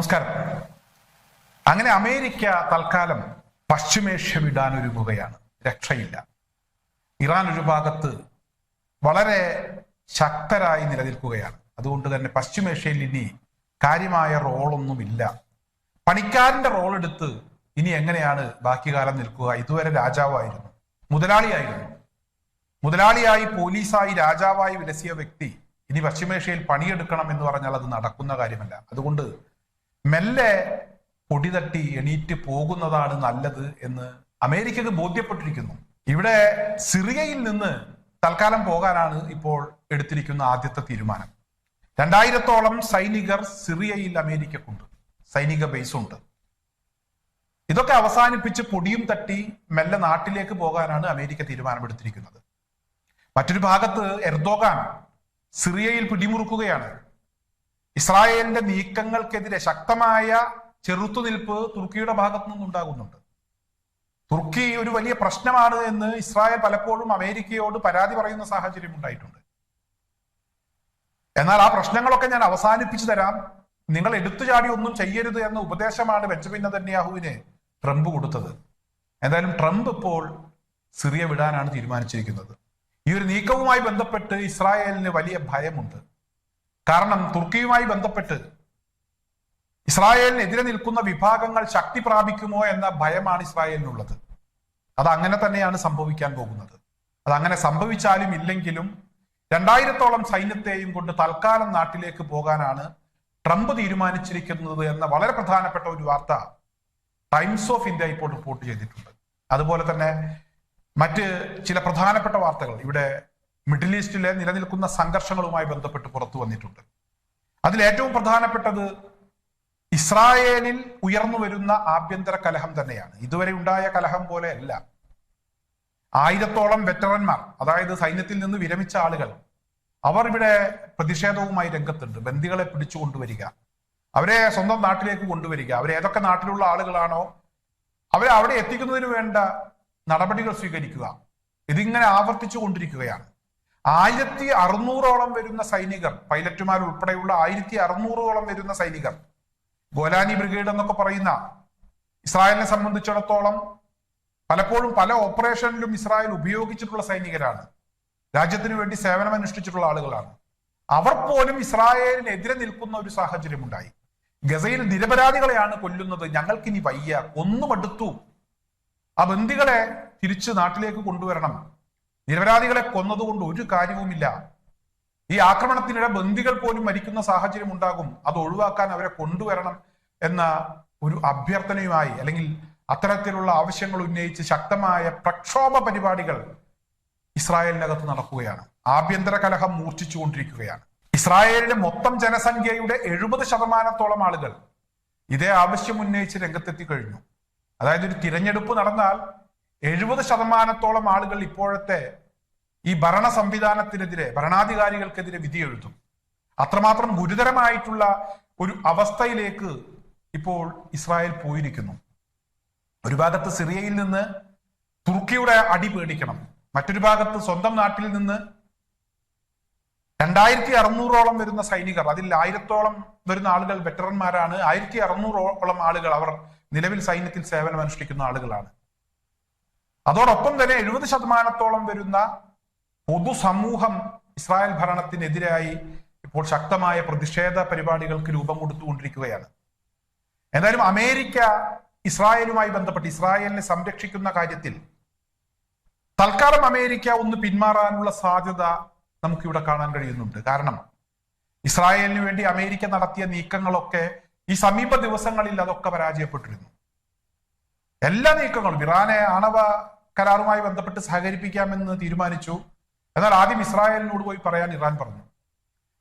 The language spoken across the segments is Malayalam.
നമസ്കാരം. അങ്ങനെ അമേരിക്ക തൽക്കാലം പശ്ചിമേഷ്യ വിടാനൊരുങ്ങുകയാണ് രക്ഷയില്ല. ഇറാൻ ഒരു ഭാഗത്ത് വളരെ ശക്തരായി നിലനിൽക്കുകയാണ്. അതുകൊണ്ട് തന്നെ പശ്ചിമേഷ്യയിൽ ഇനി കാര്യമായ റോളൊന്നുമില്ല. പണിക്കാരന്റെ റോൾ എടുത്ത് ഇനി എങ്ങനെയാണ് ബാക്കി കാലം നിൽക്കുക? ഇതുവരെ രാജാവായിരുന്നു. മുതലാളിയായിരുന്നു. മുതലാളിയായി പോലീസായി രാജാവായി വിലസിയ വ്യക്തി ഇനി പശ്ചിമേഷ്യയിൽ പണിയെടുക്കണം എന്ന് പറഞ്ഞാൽ അത് നടക്കുന്ന കാര്യമല്ല. അതുകൊണ്ട് മെല്ലെ പൊടിതട്ടി എണീറ്റ് പോകുന്നതാണ് നല്ലത് എന്ന് അമേരിക്കക്ക് ബോധ്യപ്പെട്ടിരിക്കുന്നു. ഇവിടെ സിറിയയിൽ നിന്ന് തൽക്കാലം പോകാനാണ് ഇപ്പോൾ എടുത്തിരിക്കുന്ന ആദ്യത്തെ തീരുമാനം. രണ്ടായിരത്തോളം സൈനികർ സിറിയയിൽ അമേരിക്കക്കുണ്ട്. സൈനിക ബേസ് ഉണ്ട് ഇതൊക്കെ അവസാനിപ്പിച്ച് പൊടിയും തട്ടി മെല്ലെ നാട്ടിലേക്ക് പോകാനാണ് അമേരിക്ക തീരുമാനമെടുത്തിരിക്കുന്നത്. മറ്റൊരു ഭാഗത്ത് എർദോഗാൻ സിറിയയിൽ പിടിമുറുക്കുകയാണ്. ഇസ്രായേലിന്റെ നീക്കങ്ങൾക്കെതിരെ ശക്തമായ ചെറുത്തുനിൽപ്പ് തുർക്കിയുടെ ഭാഗത്തു നിന്നുണ്ടാകുന്നുണ്ട് തുർക്കി ഒരു വലിയ പ്രശ്നമാണ് എന്ന് ഇസ്രായേൽ പലപ്പോഴും അമേരിക്കയോട് പരാതി പറയുന്ന സാഹചര്യം ഉണ്ടായിട്ടുണ്ട്. എന്നാൽ ആ പ്രശ്നങ്ങളൊക്കെ ഞാൻ അവസാനിപ്പിച്ചു തരാം. നിങ്ങൾ എടുത്തുചാടി ഒന്നും ചെയ്യരുത് എന്ന ഉപദേശമാണ് ബെഞ്ചമിൻ നെതന്യാഹുവിന് ട്രംപ് കൊടുത്തത്. എന്തായാലും ട്രംപ് ഇപ്പോൾ സിറിയ വിടാനാണ് തീരുമാനിച്ചിരിക്കുന്നത്. ഈ ഒരു നീക്കവുമായി ബന്ധപ്പെട്ട് ഇസ്രായേലിന് വലിയ ഭയമുണ്ട്. കാരണം തുർക്കിയുമായി ബന്ധപ്പെട്ട് ഇസ്രായേലിനെതിരെ നിൽക്കുന്ന വിഭാഗങ്ങൾ ശക്തി പ്രാപിക്കുമോ എന്ന ഭയമാണ് ഇസ്രായേലിനുള്ളത്. അത് അങ്ങനെ തന്നെയാണ് സംഭവിക്കാൻ പോകുന്നത്. അത് അങ്ങനെ സംഭവിച്ചാലും ഇല്ലെങ്കിലും രണ്ടായിരത്തോളം സൈന്യത്തെയും കൊണ്ട് തൽക്കാലം നാട്ടിലേക്ക് പോകാനാണ് ട്രംപ് തീരുമാനിച്ചിരിക്കുന്നത് എന്ന വളരെ പ്രധാനപ്പെട്ട ഒരു വാർത്ത ടൈംസ് ഓഫ് ഇന്ത്യ ഇപ്പോൾ റിപ്പോർട്ട് ചെയ്തിട്ടുണ്ട്. അതുപോലെ തന്നെ മറ്റ് ചില പ്രധാനപ്പെട്ട വാർത്തകൾ. ഇവിടെ മിഡിൽ ഈസ്റ്റിലെ നിലനിൽക്കുന്ന സംഘർഷങ്ങളുമായി ബന്ധപ്പെട്ട് പുറത്തു വന്നിട്ടുണ്ട്. അതിൽ ഏറ്റവും പ്രധാനപ്പെട്ടത് ഇസ്രായേലിൽ ഉയർന്നു വരുന്ന ആഭ്യന്തര കലഹം തന്നെയാണ്. ഇതുവരെ ഉണ്ടായ കലഹം പോലെ അല്ല ആയിരത്തോളം വെറ്ററന്മാർ അതായത് സൈന്യത്തിൽ നിന്ന് വിരമിച്ച ആളുകൾ അവർ ഇവിടെ പ്രതിഷേധവുമായി രംഗത്തുണ്ട്. ബന്ദികളെ പിടിച്ചു കൊണ്ടുവരിക അവരെ സ്വന്തം നാട്ടിലേക്ക് കൊണ്ടുവരിക അവരെ ഏതൊക്കെ നാട്ടിലുള്ള ആളുകളാണോ അവരെ അവിടെ എത്തിക്കുന്നതിന് വേണ്ട നടപടികൾ സ്വീകരിക്കുക ഇതിങ്ങനെ ആവർത്തിച്ചു കൊണ്ടിരിക്കുകയാണ്. ആയിരത്തി അറുന്നൂറോളം വരുന്ന സൈനികർ പൈലറ്റുമാർ ഉൾപ്പെടെയുള്ള ആയിരത്തി അറുന്നൂറോളം വരുന്ന സൈനികർ ഗോലാനി ബ്രിഗേഡ് എന്നൊക്കെ പറയുന്ന ഇസ്രായേലിനെ സംബന്ധിച്ചിടത്തോളം പലപ്പോഴും പല ഓപ്പറേഷനിലും ഇസ്രായേൽ ഉപയോഗിച്ചിട്ടുള്ള സൈനികരാണ്. രാജ്യത്തിന് വേണ്ടി സേവനം അനുഷ്ഠിച്ചിട്ടുള്ള ആളുകളാണ്. അവർ പോലും ഇസ്രായേലിനെതിരെ നിൽക്കുന്ന ഒരു സാഹചര്യം ഉണ്ടായി ഗസയിൽ നിരപരാധികളെയാണ് കൊല്ലുന്നത്. ഞങ്ങൾക്കിനി വയ്യ. ഒന്നും അടുത്തു. ആ ബന്ദികളെ തിരിച്ച് നാട്ടിലേക്ക് കൊണ്ടുവരണം. നിരപരാധികളെ കൊന്നതുകൊണ്ട് ഒരു കാര്യവുമില്ല. ഈ ആക്രമണത്തിനിടെ ബന്ദികൾ പോലും മരിക്കുന്ന സാഹചര്യം ഉണ്ടാകും അത് ഒഴിവാക്കാൻ അവരെ കൊണ്ടുവരണം എന്ന ഒരു അഭ്യർത്ഥനയുമായി അല്ലെങ്കിൽ അത്തരത്തിലുള്ള ആവശ്യങ്ങൾ ഉന്നയിച്ച് ശക്തമായ പ്രക്ഷോഭ പരിപാടികൾ ഇസ്രായേലിനകത്ത് നടക്കുകയാണ്. ആഭ്യന്തര കലഹം മൂർച്ഛിച്ചുകൊണ്ടിരിക്കുകയാണ്. ഇസ്രായേലിന്റെ മൊത്തം ജനസംഖ്യയുടെ എഴുപത് ശതമാനത്തോളം ആളുകൾ ഇതേ ആവശ്യം ഉന്നയിച്ച് രംഗത്തെത്തി കഴിഞ്ഞു. അതായത് ഒരു തിരഞ്ഞെടുപ്പ് നടന്നാൽ എഴുപത് ശതമാനത്തോളം ആളുകൾ ഇപ്പോഴത്തെ ഈ ഭരണ സംവിധാനത്തിനെതിരെ ഭരണാധികാരികൾക്കെതിരെ വിധി എഴുതും അത്രമാത്രം ഗുരുതരമായിട്ടുള്ള ഒരു അവസ്ഥയിലേക്ക് ഇപ്പോൾ ഇസ്രായേൽ പോയിരിക്കുന്നു. ഒരു ഭാഗത്ത് സിറിയയിൽ നിന്ന് തുർക്കിയുടെ അടി പേടിക്കണം. മറ്റൊരു ഭാഗത്ത് സ്വന്തം നാട്ടിൽ നിന്ന് രണ്ടായിരത്തി അറുന്നൂറോളം വരുന്ന സൈനികർ അതിൽ ആയിരത്തോളം വരുന്ന ആളുകൾ വെറ്ററന്മാരാണ്. ആയിരത്തി അറുന്നൂറോളം ആളുകൾ അവർ നിലവിൽ സൈന്യത്തിൽ സേവനം അനുഷ്ഠിക്കുന്ന ആളുകളാണ്. അതോടൊപ്പം തന്നെ എഴുപത് ശതമാനത്തോളം വരുന്ന പൊതുസമൂഹം ഇസ്രായേൽ ഭരണത്തിനെതിരായി ഇപ്പോൾ ശക്തമായ പ്രതിഷേധ പരിപാടികൾക്ക് രൂപം കൊടുത്തുകൊണ്ടിരിക്കുകയാണ്. എന്തായാലും അമേരിക്ക ഇസ്രായേലുമായി ബന്ധപ്പെട്ട് ഇസ്രായേലിനെ സംരക്ഷിക്കുന്ന കാര്യത്തിൽ തൽക്കാലം അമേരിക്ക ഒന്ന് പിന്മാറാനുള്ള സാധ്യത നമുക്കിവിടെ കാണാൻ കഴിയുന്നുണ്ട്. കാരണം ഇസ്രായേലിന് വേണ്ടി അമേരിക്ക നടത്തിയ നീക്കങ്ങളൊക്കെ ഈ സമീപ ദിവസങ്ങളിൽ അതൊക്കെ പരാജയപ്പെട്ടിരുന്നു. എല്ലാ നീക്കങ്ങളും ഇറാനെ ആണവ കരാറുമായി ബന്ധപ്പെട്ട് സഹകരിപ്പിക്കാമെന്ന് തീരുമാനിച്ചു. എന്നാൽ ആദ്യം ഇസ്രായേലിനോട് പോയി പറയാൻ ഇറാൻ പറഞ്ഞു.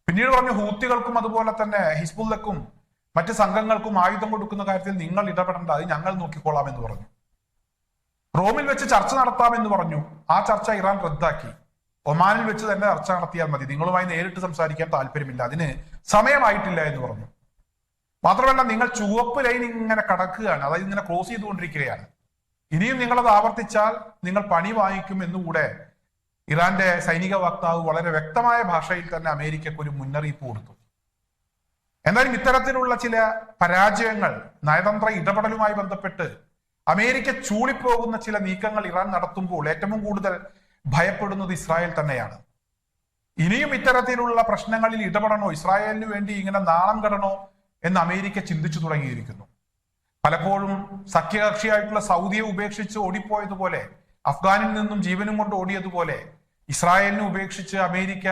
പിന്നീട് പറഞ്ഞു ഹൂത്തികൾക്കും അതുപോലെ തന്നെ ഹിസ്ബുല്ലക്കും മറ്റ് സംഘങ്ങൾക്കും ആയുധം കൊടുക്കുന്ന കാര്യത്തിൽ നിങ്ങൾ ഇടപെടേണ്ട അത് ഞങ്ങൾ നോക്കിക്കോളാം എന്ന് പറഞ്ഞു. റോമിൽ വെച്ച് ചർച്ച നടത്താമെന്ന് പറഞ്ഞു. ആ ചർച്ച ഇറാൻ റദ്ദാക്കി. ഒമാനിൽ വെച്ച് തന്നെ ചർച്ച നടത്തിയാൽ മതി. നിങ്ങളുമായി നേരിട്ട് സംസാരിക്കാൻ താല്പര്യമില്ല. അതിന് സമയമായിട്ടില്ല എന്ന് പറഞ്ഞു. മാത്രമല്ല നിങ്ങൾ ചുവപ്പ് ലൈൻ ഇങ്ങനെ കടക്കുകയാണ്. അതായത് ഇങ്ങനെ ക്രോസ് ചെയ്തുകൊണ്ടിരിക്കുകയാണ്. ഇനിയും നിങ്ങളത് ആവർത്തിച്ചാൽ നിങ്ങൾ പണി വാങ്ങിക്കും എന്നുകൂടെ ഇറാന്റെ സൈനിക വക്താവ് വളരെ വ്യക്തമായ ഭാഷയിൽ തന്നെ അമേരിക്കക്ക് ഒരു മുന്നറിയിപ്പ് കൊടുത്തു. എന്നാലും ഇത്തരത്തിലുള്ള ചില പരാജയങ്ങൾ നയതന്ത്ര ഇടപെടലുമായി ബന്ധപ്പെട്ട് അമേരിക്ക ചൂളിപ്പോകുന്ന ചില നീക്കങ്ങൾ ഇറാൻ നടത്തുമ്പോൾ ഏറ്റവും കൂടുതൽ ഭയപ്പെടുന്നത് ഇസ്രായേൽ തന്നെയാണ്. ഇനിയും ഇത്തരത്തിലുള്ള പ്രശ്നങ്ങളിൽ ഇടപെടണോ? ഇസ്രായേലിന് വേണ്ടി ഇങ്ങനെ നാണം കെടണോ? എന്ന് അമേരിക്ക ചിന്തിച്ചു തുടങ്ങിയിരിക്കുന്നു. പലപ്പോഴും സഖ്യകക്ഷിയായിട്ടുള്ള സൗദിയെ ഉപേക്ഷിച്ച് ഓടിപ്പോയതുപോലെ അഫ്ഗാനിൽ നിന്നും ജീവനും കൊണ്ട് ഓടിയതുപോലെ ഇസ്രായേലിനെ ഉപേക്ഷിച്ച് അമേരിക്ക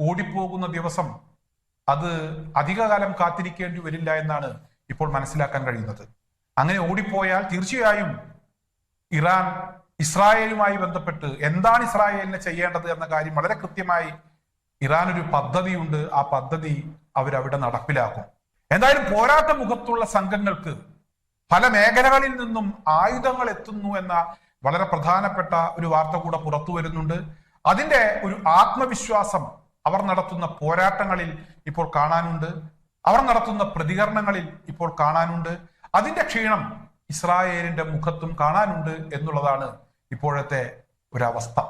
ഓടിപ്പോകുന്ന ദിവസം അത് അധികകാലം കാത്തിരിക്കേണ്ടി വരില്ല എന്നാണ് ഇപ്പോൾ മനസ്സിലാക്കാൻ കഴിയുന്നത്. അങ്ങനെ ഓടിപ്പോയാൽ തീർച്ചയായും ഇറാൻ ഇസ്രായേലുമായി ബന്ധപ്പെട്ട് എന്താണ് ഇസ്രായേലിനെ ചെയ്യേണ്ടത് എന്ന കാര്യം വളരെ കൃത്യമായി ഇറാൻ ഒരു പദ്ധതിയുണ്ട്. ആ പദ്ധതി അവരവിടെ നടപ്പിലാക്കും. എന്തായാലും പോരാത്ത മുഖത്തുള്ള സംഘങ്ങൾക്ക് പല മേഖലകളിൽ നിന്നും ആയുധങ്ങൾ എത്തുന്നു എന്ന വളരെ പ്രധാനപ്പെട്ട ഒരു വാർത്ത കൂടെ പുറത്തു വരുന്നുണ്ട്. അതിന്റെ ഒരു ആത്മവിശ്വാസം അവർ നടത്തുന്ന പോരാട്ടങ്ങളിൽ ഇപ്പോൾ കാണാനുണ്ട്. അവർ നടത്തുന്ന പ്രതികരണങ്ങളിൽ ഇപ്പോൾ കാണാനുണ്ട്. അതിന്റെ ക്ഷീണം ഇസ്രായേലിന്റെ മുഖത്തും കാണാനുണ്ട് എന്നുള്ളതാണ് ഇപ്പോഴത്തെ ഒരവസ്ഥ.